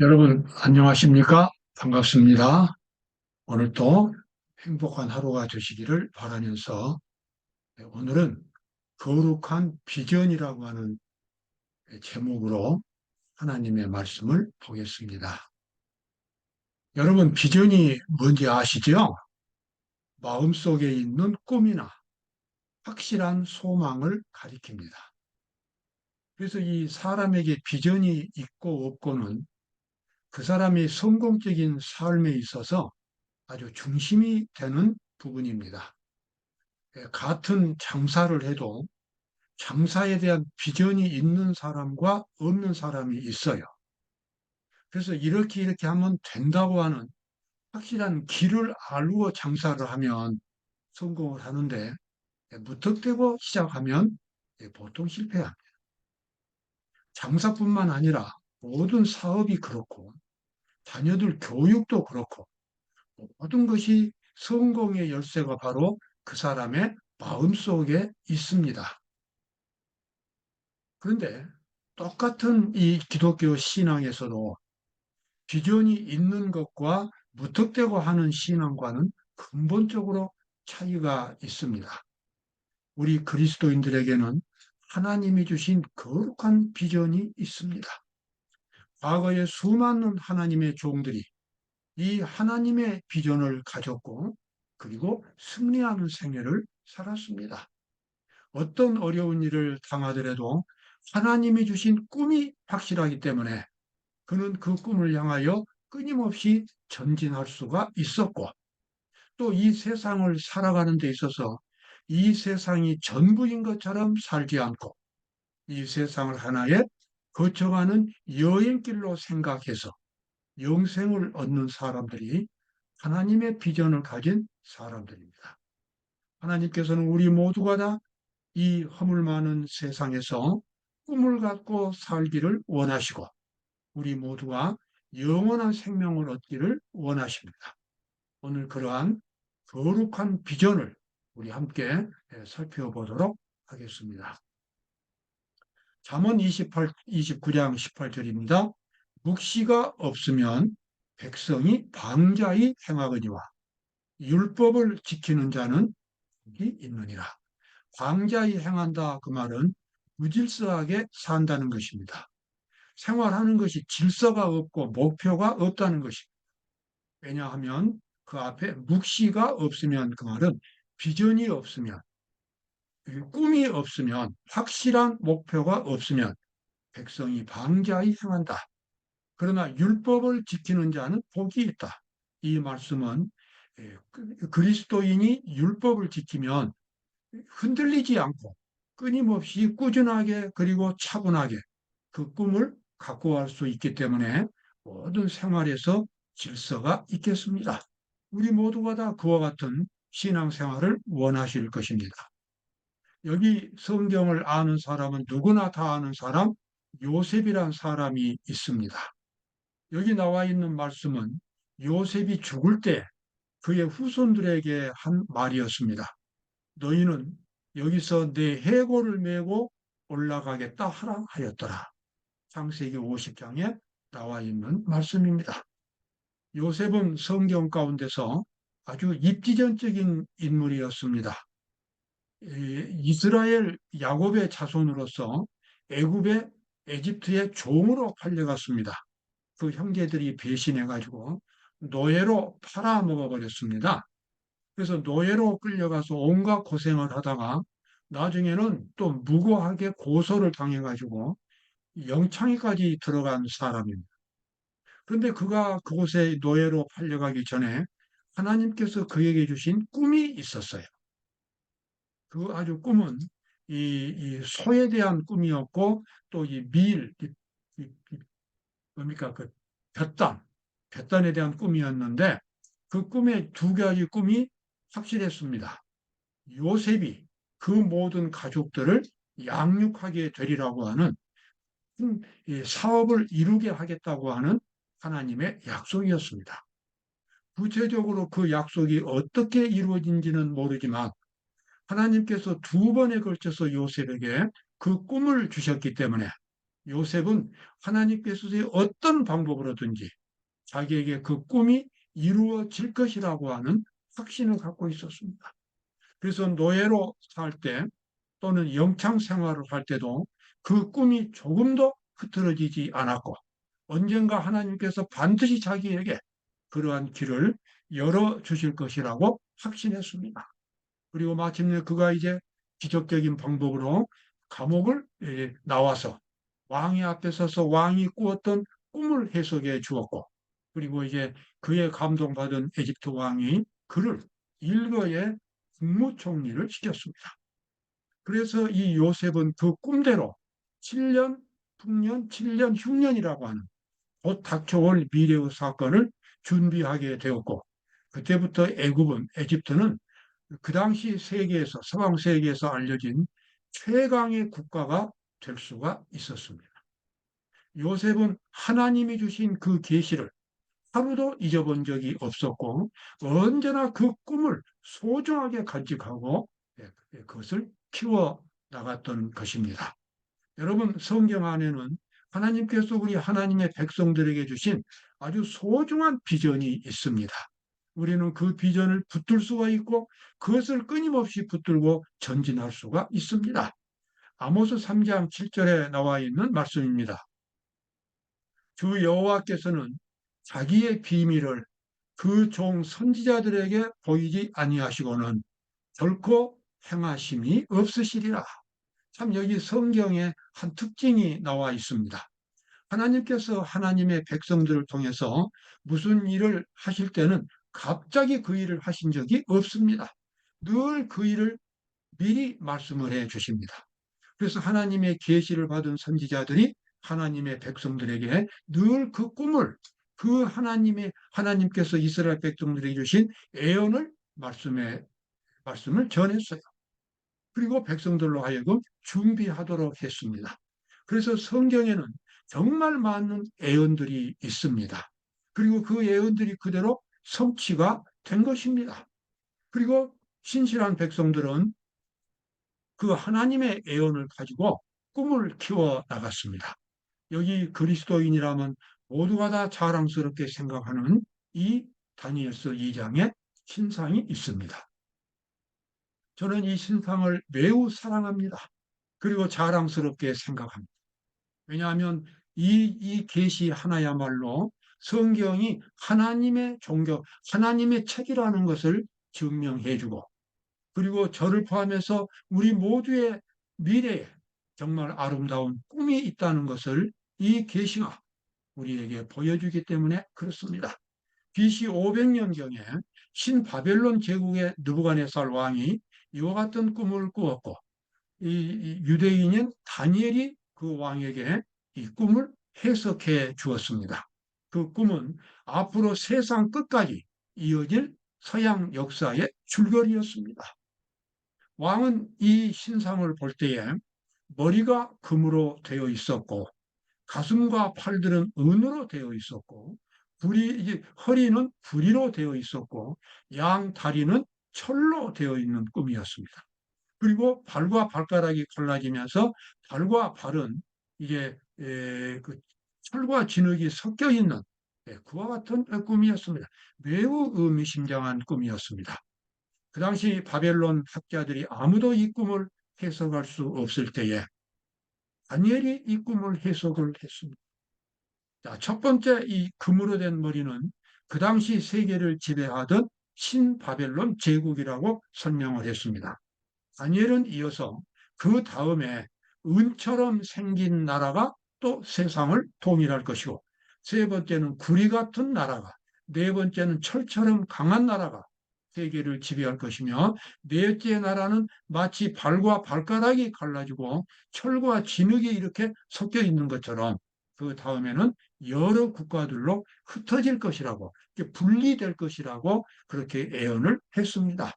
여러분 안녕하십니까? 반갑습니다. 오늘도 행복한 하루가 되시기를 바라면서 네, 오늘은 거룩한 비전이라고 하는 제목으로 하나님의 말씀을 보겠습니다. 여러분 비전이 뭔지 아시죠? 마음속에 있는 꿈이나 확실한 소망을 가리킵니다. 그래서 이 사람에게 비전이 있고 없고는 그 사람의 성공적인 삶에 있어서 아주 중심이 되는 부분입니다. 예, 같은 장사를 해도 장사에 대한 비전이 있는 사람과 없는 사람이 있어요. 그래서 이렇게 이렇게 하면 된다고 하는 확실한 길을 알고 장사를 하면 성공을 하는데 예, 무턱대고 시작하면 예, 보통 실패합니다. 장사뿐만 아니라 모든 사업이 그렇고 자녀들 교육도 그렇고 모든 것이 성공의 열쇠가 바로 그 사람의 마음속에 있습니다. 그런데 똑같은 이 기독교 신앙에서도 비전이 있는 것과 무턱대고 하는 신앙과는 근본적으로 차이가 있습니다. 우리 그리스도인들에게는 하나님이 주신 거룩한 비전이 있습니다. 과거에 수많은 하나님의 종들이 이 하나님의 비전을 가졌고 그리고 승리하는 생애를 살았습니다. 어떤 어려운 일을 당하더라도 하나님이 주신 꿈이 확실하기 때문에 그는 그 꿈을 향하여 끊임없이 전진할 수가 있었고 또 이 세상을 살아가는 데 있어서 이 세상이 전부인 것처럼 살지 않고 이 세상을 하나의 거쳐가는 여행길로 생각해서 영생을 얻는 사람들이 하나님의 비전을 가진 사람들입니다. 하나님께서는 우리 모두가 다 이 허물 많은 세상에서 꿈을 갖고 살기를 원하시고 우리 모두가 영원한 생명을 얻기를 원하십니다. 오늘 그러한 거룩한 비전을 우리 함께 살펴보도록 하겠습니다. 잠언 28, 29장 18절입니다. 묵시가 없으면 백성이 방자히 행하거니와 율법을 지키는 자는 복이 있느니라. 방자히 행한다 그 말은 무질서하게 산다는 것입니다. 생활하는 것이 질서가 없고 목표가 없다는 것입니다. 왜냐하면 그 앞에 묵시가 없으면 그 말은 비전이 없으면 꿈이 없으면 확실한 목표가 없으면 백성이 방자히 행한다. 그러나 율법을 지키는 자는 복이 있다. 이 말씀은 예, 그, 그리스도인이 율법을 지키면 흔들리지 않고 끊임없이 꾸준하게 그리고 차분하게 그 꿈을 갖고 갈 수 있기 때문에 모든 생활에서 질서가 있겠습니다. 우리 모두가 다 그와 같은 신앙생활을 원하실 것입니다. 여기 성경을 아는 사람은 누구나 다 아는 사람, 요셉이란 사람이 있습니다. 여기 나와 있는 말씀은 요셉이 죽을 때 그의 후손들에게 한 말이었습니다. 너희는 여기서 내 해골을 메고 올라가겠다 하라 하였더라. 창세기 50장에 나와 있는 말씀입니다. 요셉은 성경 가운데서 아주 입지전적인 인물이었습니다. 이스라엘 야곱의 자손으로서 애굽의 에집트의 종으로 팔려갔습니다. 그 형제들이 배신해가지고 노예로 팔아먹어 버렸습니다. 그래서 노예로 끌려가서 온갖 고생을 하다가 나중에는 또 무고하게 고소를 당해가지고 영창에까지 들어간 사람입니다. 그런데 그가 그곳에 노예로 팔려가기 전에 하나님께서 그에게 주신 꿈이 있었어요. 그 아주 꿈은 이, 이 소에 대한 꿈이었고 또 이 밀, 이, 이, 뭡니까 그 볕단, 볕단에 대한 꿈이었는데 그 꿈의 두 가지 꿈이 확실했습니다. 요셉이 그 모든 가족들을 양육하게 되리라고 하는 사업을 이루게 하겠다고 하는 하나님의 약속이었습니다. 구체적으로 그 약속이 어떻게 이루어진지는 모르지만 하나님께서 두 번에 걸쳐서 요셉에게 그 꿈을 주셨기 때문에 요셉은 하나님께서 어떤 방법으로든지 자기에게 그 꿈이 이루어질 것이라고 하는 확신을 갖고 있었습니다. 그래서 노예로 살 때 또는 영창 생활을 할 때도 그 꿈이 조금도 흐트러지지 않았고 언젠가 하나님께서 반드시 자기에게 그러한 길을 열어주실 것이라고 확신했습니다. 그리고 마침내 그가 이제 기적적인 방법으로 감옥을 예, 나와서 왕의 앞에 서서 왕이 꾸었던 꿈을 해석해 주었고 그리고 이제 그의 감동받은 에집트 왕이 그를 일거에 국무총리를 시켰습니다. 그래서 이 요셉은 그 꿈대로 7년, 6년, 7년, 6년이라고 하는 곧 닥쳐올 미래의 사건을 준비하게 되었고 그때부터 애굽은 에집트는 그 당시 세계에서 서방 세계에서 알려진 최강의 국가가 될 수가 있었습니다. 요셉은 하나님이 주신 그 계시를 하루도 잊어본 적이 없었고 언제나 그 꿈을 소중하게 간직하고 예, 예, 그것을 키워 나갔던 것입니다. 여러분 성경 안에는 하나님께서 우리 하나님의 백성들에게 주신 아주 소중한 비전이 있습니다. 우리는 그 비전을 붙들 수가 있고 그것을 끊임없이 붙들고 전진할 수가 있습니다. 아모스 3장 7절에 나와 있는 말씀입니다. 주 여호와께서는 자기의 비밀을 그 종 선지자들에게 보이지 아니하시고는 결코 행하심이 없으시리라. 참 여기 성경에 한 특징이 나와 있습니다. 하나님께서 하나님의 백성들을 통해서 무슨 일을 하실 때는 갑자기 그 일을 하신 적이 없습니다. 늘 그 일을 미리 말씀을 해 주십니다. 그래서 하나님의 계시를 받은 선지자들이 하나님의 백성들에게 늘 그 꿈을 그 하나님의 하나님께서 이스라엘 백성들에게 주신 애언을 말씀에 말씀을 전했어요. 그리고 백성들로 하여금 준비하도록 했습니다. 그래서 성경에는 정말 많은 애언들이 있습니다. 그리고 그 애언들이 그대로 성취가 된 것입니다. 그리고 신실한 백성들은 그 하나님의 애언을 가지고 꿈을 키워 나갔습니다. 여기 그리스도인이라면 모두가 다 자랑스럽게 생각하는 이 다니엘서 2장에 신상이 있습니다. 저는 이 신상을 매우 사랑합니다. 그리고 자랑스럽게 생각합니다. 왜냐하면 이, 이 계시 하나야말로 성경이 하나님의 종교, 하나님의 책이라는 것을 증명해주고 그리고 저를 포함해서 우리 모두의 미래에 정말 아름다운 꿈이 있다는 것을 이 계시가 우리에게 보여주기 때문에 그렇습니다. BC 500년경에 신바벨론 제국의 느부갓네살 왕이 이와 같은 꿈을 꾸었고 이 유대인인 다니엘이 그 왕에게 이 꿈을 해석해 주었습니다. 그 꿈은 앞으로 세상 끝까지 이어질 서양 역사의 줄거리였습니다. 왕은 이 신상을 볼 때에 머리가 금으로 되어 있었고 가슴과 팔들은 은으로 되어 있었고 이제 허리는 부리로 되어 있었고 양 다리는 철로 되어 있는 꿈이었습니다. 그리고 발과 발가락이 갈라지면서 발과 발은 이게 에, 그 철과 진흙이 섞여 있는 예, 그와 같은 꿈이었습니다. 매우 의미심장한 꿈이었습니다. 그 당시 바벨론 학자들이 아무도 이 꿈을 해석할 수 없을 때에 다니엘이 이 꿈을 해석을 했습니다. 자, 첫 번째 이 금으로 된 머리는 그 당시 세계를 지배하던 신바벨론 제국이라고 설명을 했습니다. 다니엘은 이어서 그 다음에 은처럼 생긴 나라가 또 세상을 통일할 것이고 세 번째는 구리 같은 나라가 네 번째는 철처럼 강한 나라가 세계를 지배할 것이며 넷째 나라는 마치 발과 발가락이 갈라지고 철과 진흙이 이렇게 섞여 있는 것처럼 그 다음에는 여러 국가들로 흩어질 것이라고 분리될 것이라고 그렇게 예언을 했습니다.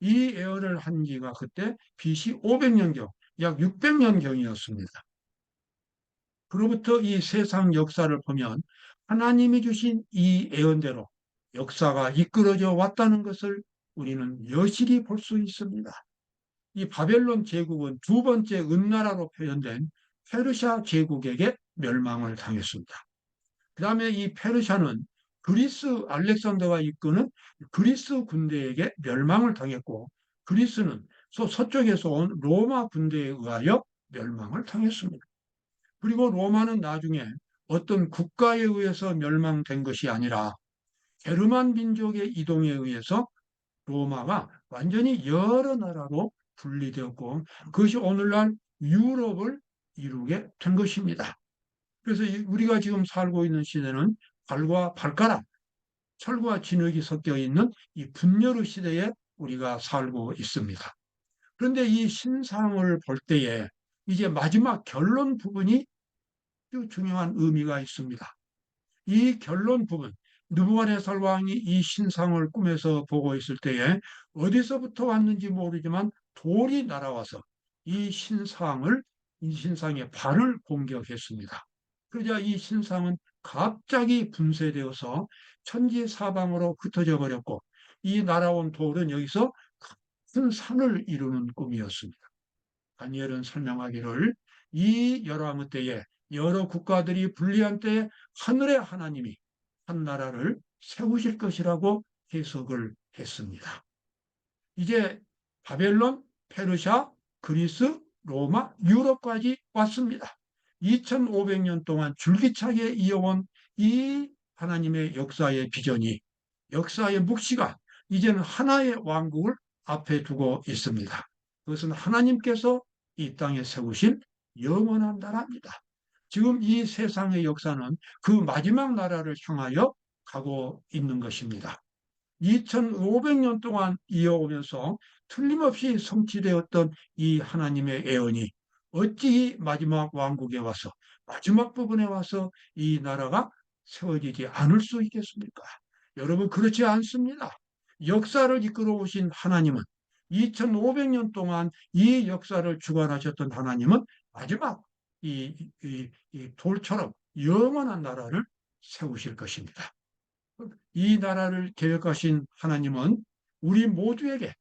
이 예언을 한 지가 그때 BC 500년경, 약 600년경이었습니다. 그로부터 이 세상 역사를 보면 하나님이 주신 이 예언대로 역사가 이끌어져 왔다는 것을 우리는 여실히 볼 수 있습니다. 이 바벨론 제국은 두 번째 은나라로 표현된 페르시아 제국에게 멸망을 당했습니다. 그 다음에 이 페르시아는 그리스 알렉산더가 이끄는 그리스 군대에게 멸망을 당했고 그리스는 서쪽에서 온 로마 군대에 의하여 멸망을 당했습니다. 그리고 로마는 나중에 어떤 국가에 의해서 멸망된 것이 아니라 게르만 민족의 이동에 의해서 로마가 완전히 여러 나라로 분리되었고 그것이 오늘날 유럽을 이루게 된 것입니다. 그래서 우리가 지금 살고 있는 시대는 발과 발가락, 철과 진흙이 섞여 있는 이 분열의 시대에 우리가 살고 있습니다. 그런데 이 신상을 볼 때에 이제 마지막 결론 부분이 중요한 의미가 있습니다. 이 결론 부분, 느부갓네살 왕이 이 신상을 꿈에서 보고 있을 때에 어디서부터 왔는지 모르지만 돌이 날아와서 이 신상을 이 신상의 발을 공격했습니다. 그러자 이 신상은 갑자기 분쇄되어서 천지 사방으로 흩어져 버렸고 이 날아온 돌은 여기서 큰 산을 이루는 꿈이었습니다. 다니엘은 설명하기를 이 열왕의 때에 여러 국가들이 불리한 때에 하늘의 하나님이 한 나라를 세우실 것이라고 해석을 했습니다. 이제 바벨론, 페르시아, 그리스, 로마, 유럽까지 왔습니다. 2500년 동안 줄기차게 이어온 이 하나님의 역사의 비전이 역사의 묵시가 이제는 하나의 왕국을 앞에 두고 있습니다. 그것은 하나님께서 이 땅에 세우신 영원한 나라입니다. 지금 이 세상의 역사는 그 마지막 나라를 향하여 가고 있는 것입니다. 2500년 동안 이어오면서 틀림없이 성취되었던 이 하나님의 애언이 어찌 마지막 왕국에 와서 마지막 부분에 와서 이 나라가 세워지지 않을 수 있겠습니까? 여러분 그렇지 않습니다. 역사를 이끌어 오신 하나님은 2500년 동안 이 역사를 주관하셨던 하나님은 마지막 이, 이, 이 돌처럼 영원한 나라를 세우실 것입니다. 이 나라를 계획하신 하나님은 우리 모두에게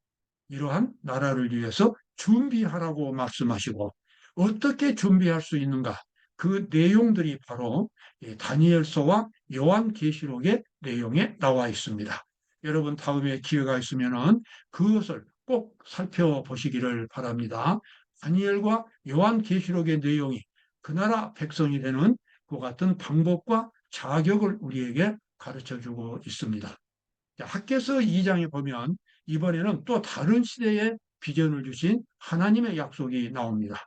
이러한 나라를 위해서 준비하라고 말씀하시고 어떻게 준비할 수 있는가 그 내용들이 바로 다니엘서와 요한계시록의 내용에 나와 있습니다. 여러분 다음에 기회가 있으면 그것을 꼭 살펴보시기를 바랍니다. 다니엘과 요한계시록의 내용이 그 나라 백성이 되는 그 같은 방법과 자격을 우리에게 가르쳐 주고 있습니다. 학계서 2장에 보면 이번에는 또 다른 시대의 비전을 주신 하나님의 약속이 나옵니다.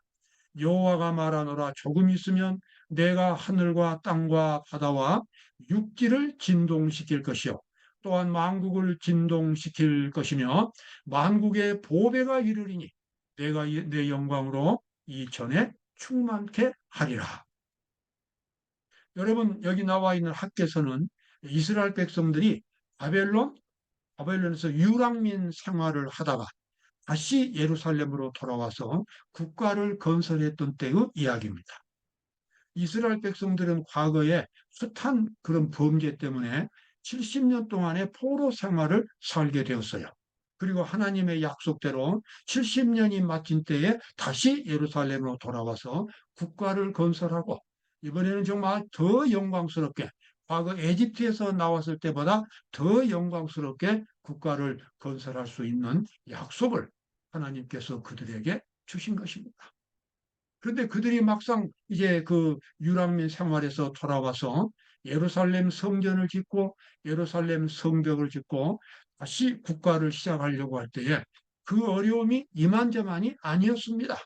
여호와가 말하노라 조금 있으면 내가 하늘과 땅과 바다와 육지를 진동시킬 것이요 또한 만국을 진동시킬 것이며 만국의 보배가 이르리니 내가 내 영광으로 이전에 충만케 하리라. 여러분 여기 나와 있는 학계서는 이스라엘 백성들이 바벨론 바벨론에서 유랑민 생활을 하다가 다시 예루살렘으로 돌아와서 국가를 건설했던 때의 이야기입니다. 이스라엘 백성들은 과거에 숱한 그런 범죄 때문에 70년 동안의 포로 생활을 살게 되었어요. 그리고 하나님의 약속대로 70년이 마친 때에 다시 예루살렘으로 돌아와서 국가를 건설하고 이번에는 정말 더 영광스럽게 과거 에집트에서 나왔을 때보다 더 영광스럽게 국가를 건설할 수 있는 약속을 하나님께서 그들에게 주신 것입니다. 그런데 그들이 막상 이제 그 유랑민 생활에서 돌아와서 예루살렘 성전을 짓고 예루살렘 성벽을 짓고 다시 국가를 시작하려고 할 때에 그 어려움이 이만저만이 아니었습니다.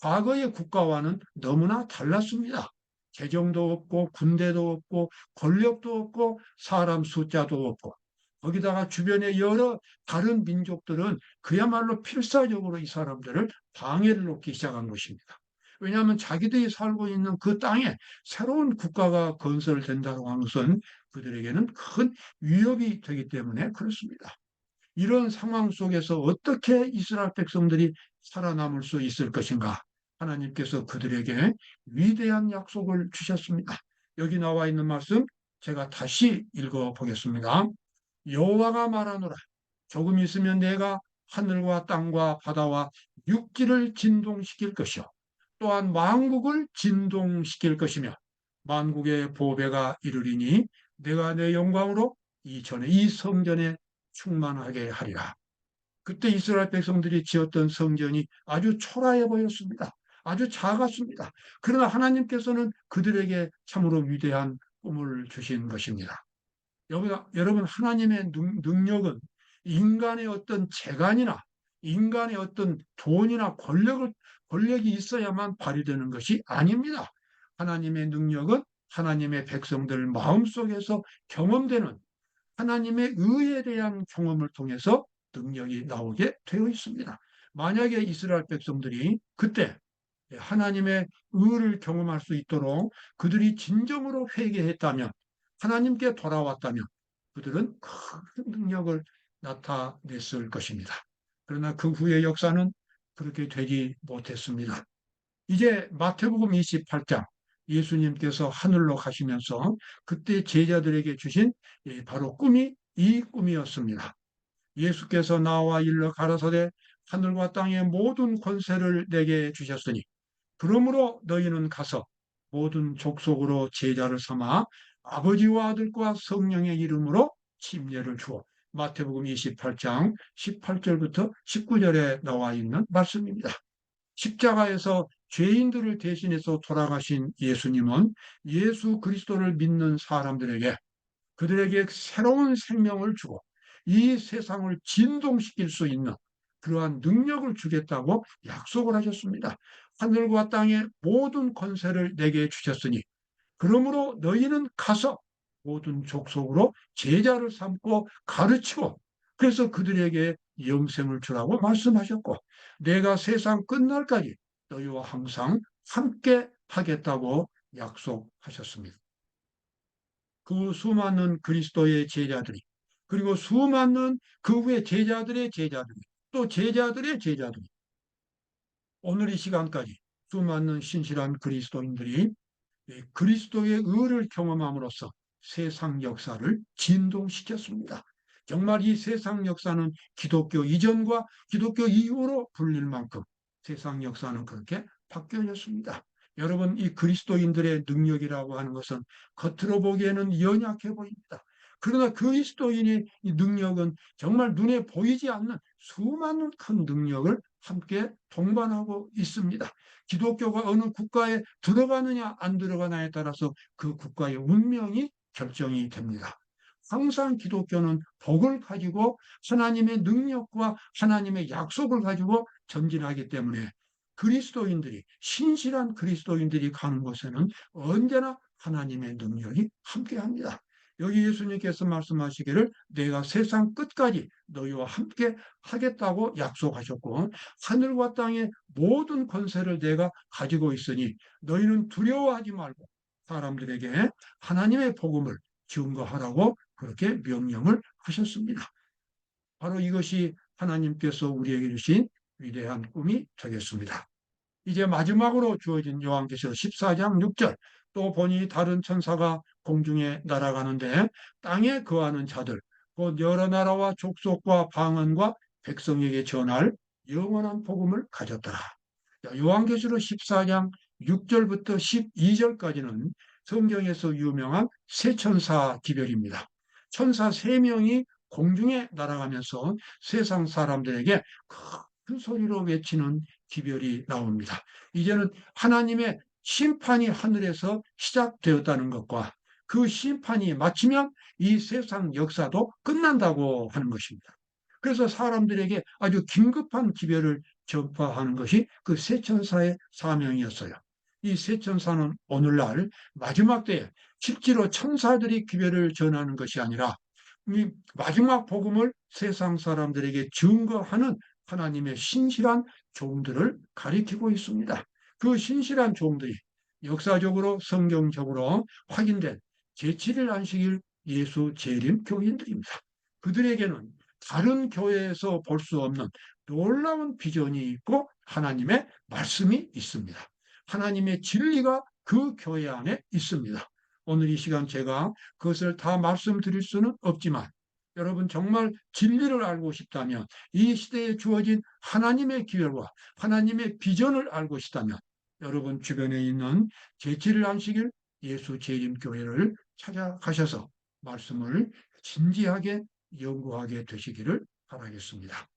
과거의 국가와는 너무나 달랐습니다. 재정도 없고 군대도 없고 권력도 없고 사람 숫자도 없고 거기다가 주변의 여러 다른 민족들은 그야말로 필사적으로 이 사람들을 방해를 놓기 시작한 것입니다. 왜냐하면 자기들이 살고 있는 그 땅에 새로운 국가가 건설된다고 하는 것은 그들에게는 큰 위협이 되기 때문에 그렇습니다. 이런 상황 속에서 어떻게 이스라엘 백성들이 살아남을 수 있을 것인가? 하나님께서 그들에게 위대한 약속을 주셨습니다. 여기 나와 있는 말씀 제가 다시 읽어 보겠습니다. 여호와가 말하노라 조금 있으면 내가 하늘과 땅과 바다와 육지를 진동시킬 것이요 또한 만국을 진동시킬 것이며 만국의 보배가 이르리니 내가 내 영광으로 이 전에 이 성전에 충만하게 하리라. 그때 이스라엘 백성들이 지었던 성전이 아주 초라해 보였습니다. 아주 작았습니다. 그러나 하나님께서는 그들에게 참으로 위대한 꿈을 주신 것입니다. 여러분, 하나님의 능력은 인간의 어떤 재간이나 인간의 어떤 돈이나 권력을, 권력이 있어야만 발휘되는 것이 아닙니다. 하나님의 능력은 하나님의 백성들 마음속에서 경험되는 하나님의 의에 대한 경험을 통해서 능력이 나오게 되어 있습니다. 만약에 이스라엘 백성들이 그때 하나님의 의를 경험할 수 있도록 그들이 진정으로 회개했다면 하나님께 돌아왔다면 그들은 큰 능력을 나타냈을 것입니다. 그러나 그 후의 역사는 그렇게 되지 못했습니다. 이제 마태복음 28장 예수님께서 하늘로 가시면서 그때 제자들에게 주신 바로 꿈이 이 꿈이었습니다. 예수께서 나와 일러 가라사대 하늘과 땅의 모든 권세를 내게 주셨으니 그러므로 너희는 가서 모든 족속으로 제자를 삼아 아버지와 아들과 성령의 이름으로 침례를 주어 마태복음 28장 18절부터 19절에 나와 있는 말씀입니다. 십자가에서 죄인들을 대신해서 돌아가신 예수님은 예수 그리스도를 믿는 사람들에게 그들에게 새로운 생명을 주고 이 세상을 진동시킬 수 있는 그러한 능력을 주겠다고 약속을 하셨습니다. 하늘과 땅의 모든 권세를 내게 주셨으니 그러므로 너희는 가서 모든 족속으로 제자를 삼고 가르치고 그래서 그들에게 영생을 주라고 말씀하셨고 내가 세상 끝날까지 너희와 항상 함께 하겠다고 약속하셨습니다. 그 수많은 그리스도의 제자들이 그리고 수많은 그 후에 제자들의 제자들이 또 제자들의 제자들이 오늘 이 시간까지 수많은 신실한 그리스도인들이 그리스도의 의를 경험함으로써 세상 역사를 진동시켰습니다. 정말 이 세상 역사는 기독교 이전과 기독교 이후로 불릴 만큼 세상 역사는 그렇게 바뀌어졌습니다. 여러분, 이 그리스도인들의 능력이라고 하는 것은 겉으로 보기에는 연약해 보입니다. 그러나 그리스도인의 능력은 정말 눈에 보이지 않는 수많은 큰 능력을 함께 동반하고 있습니다. 기독교가 어느 국가에 들어가느냐 안 들어가느냐에 따라서 그 국가의 운명이 결정이 됩니다. 항상 기독교는 복을 가지고 하나님의 능력과 하나님의 약속을 가지고 전진하기 때문에 그리스도인들이 신실한 그리스도인들이 가는 곳에는 언제나 하나님의 능력이 함께합니다. 여기 예수님께서 말씀하시기를 내가 세상 끝까지 너희와 함께 하겠다고 약속하셨고 하늘과 땅의 모든 권세를 내가 가지고 있으니 너희는 두려워하지 말고 사람들에게 하나님의 복음을 증거하라고 그렇게 명령을 하셨습니다. 바로 이것이 하나님께서 우리에게 주신 위대한 꿈이 되겠습니다. 이제 마지막으로 주어진 요한계시록 14장 6절 또 보니 다른 천사가 공중에 날아가는데 땅에 거하는 자들 곧 여러 나라와 족속과 방언과 백성에게 전할 영원한 복음을 가졌더라. 요한계시록 14장 6절부터 12절까지는 성경에서 유명한 세 천사 기별입니다. 천사 세 명이 공중에 날아가면서 세상 사람들에게 큰 소리로 외치는 기별이 나옵니다. 이제는 하나님의 심판이 하늘에서 시작되었다는 것과 그 심판이 마치면 이 세상 역사도 끝난다고 하는 것입니다. 그래서 사람들에게 아주 긴급한 기별을 전파하는 것이 그 세천사의 사명이었어요. 이 세천사는 오늘날 마지막 때에 실제로 천사들이 기별을 전하는 것이 아니라 이 마지막 복음을 세상 사람들에게 증거하는 하나님의 신실한 종들을 가리키고 있습니다. 그 신실한 종들이 역사적으로 성경적으로 확인된 제7일 안식일 예수 재림 교인들입니다. 그들에게는 다른 교회에서 볼 수 없는 놀라운 비전이 있고 하나님의 말씀이 있습니다. 하나님의 진리가 그 교회 안에 있습니다. 오늘 이 시간 제가 그것을 다 말씀드릴 수는 없지만 여러분 정말 진리를 알고 싶다면 이 시대에 주어진 하나님의 기회와 하나님의 비전을 알고 싶다면 여러분 주변에 있는 재치를 안식일 예수 재림교회를 찾아가셔서 말씀을 진지하게 연구하게 되시기를 바라겠습니다.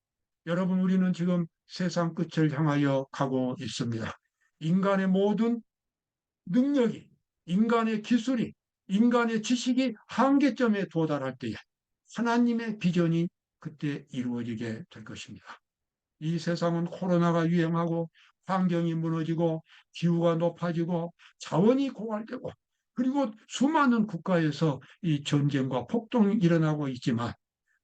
여러분, 우리는 지금 세상 끝을 향하여 가고 있습니다. 인간의 모든 능력이, 인간의 기술이, 인간의 지식이 한계점에 도달할 때에 하나님의 비전이 그때 이루어지게 될 것입니다. 이 세상은 코로나가 유행하고 환경이 무너지고 기후가 높아지고 자원이 고갈되고 그리고 수많은 국가에서 이 전쟁과 폭동이 일어나고 있지만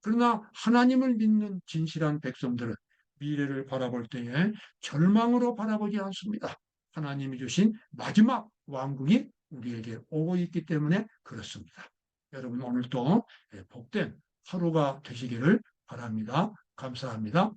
그러나 하나님을 믿는 진실한 백성들은 미래를 바라볼 때에 절망으로 바라보지 않습니다. 하나님이 주신 마지막 왕국이 우리에게 오고 있기 때문에 그렇습니다. 여러분 오늘도 복된 하루가 되시기를 바랍니다. 감사합니다.